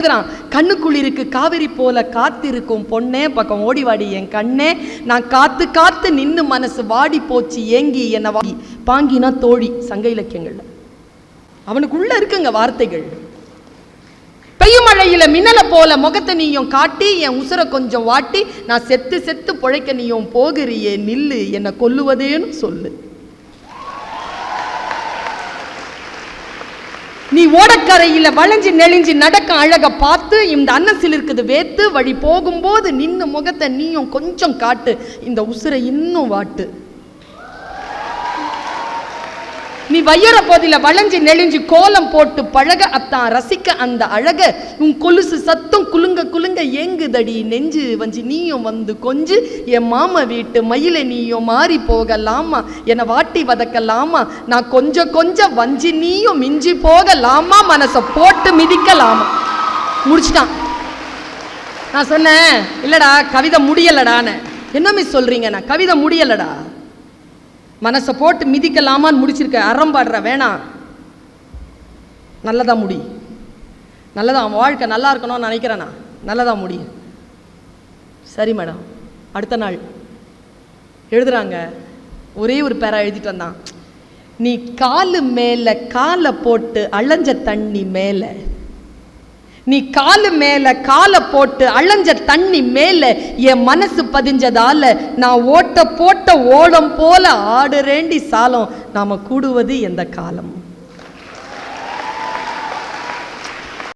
எழுதுறான் காவிரி போல காத்திருக்கும் பொண்ணே. பக்கம் ஓடி வாடி என் கண்ணே. நான் காத்து காத்து நின்னு மனசு வாடி போச்சு ஏங்கி என்ன வாங்கி. பாங்கினா தோழி சங்க இலக்கியங்கள்ல. அவனுக்குள்ள இருக்குங்க வார்த்தைகள். பெய்யும் மழையில மின்னல போல முகத்தை நீயும் காட்டி என் உசுர கொஞ்சம் வாட்டி. நான் செத்து செத்து பொழைக்க நீயும் போகிறியே நில்லு என்னை கொல்லுவதேன்னு சொல்லு. நீ ஓடக்கரையில் வளைஞ்சு நெளிஞ்சு நடக்க அழக பார்த்து இந்த அன்னசில் இருக்குது வேத்து வழி போகும்போது நின்னு முகத்தை நீயும் கொஞ்சம் காட்டு. இந்த உசுரை இன்னும் வாட்டு. நீ வையற போதில வளைஞ்சு நெளிஞ்சு கோலம் போட்டு பழக அத்தான் ரசிக்க அந்த அழக. உன் கொலுசு சத்தம் குலுங்க குலுங்க ஏங்குதடி நெஞ்சு வஞ்சி நீயும் வந்து கொஞ்சு என் மாமா வீட்டு மயில நீயும் மாறி போகலாமா? என்னை வாட்டி வதக்கலாமா? நான் கொஞ்சம் கொஞ்சம் வஞ்சி நீயும் மிஞ்சி போகலாமா? மனசை போட்டு மிதிக்கலாமா? முடிச்சிட்டான். நான் சொன்னேன் இல்லடா கவிதை முடியலடான்னு. என்ன மிஸ் சொல்றீங்க நான்? கவிதை முடியலடா. மனசை போட்டு மிதிக்கலாமான்னு முடிச்சிருக்க அறம்பாடுற வேணாம் நல்லதா முடி. நல்லதா அவன் வாழ்க்கை நல்லா இருக்கணும்னு நினைக்கிறேனா நல்லதாக முடியும். சரி மேடம். அடுத்த நாள். எழுதுறாங்க. ஒரே ஒரு பேரா எழுதிட்டு வந்தான். நீ காலு மேலே காலை போட்டு அலைஞ்ச தண்ணி மேலே. நீ காலு மேலே காலை போட்டு அலைஞ்ச தண்ணி மேலே என் மனசு பதிஞ்சதால நான் ஓட்ட போட்ட ஓடம் போல ஆடுறேண்டி சாலம். நாம கூடுவது எந்த காலம்?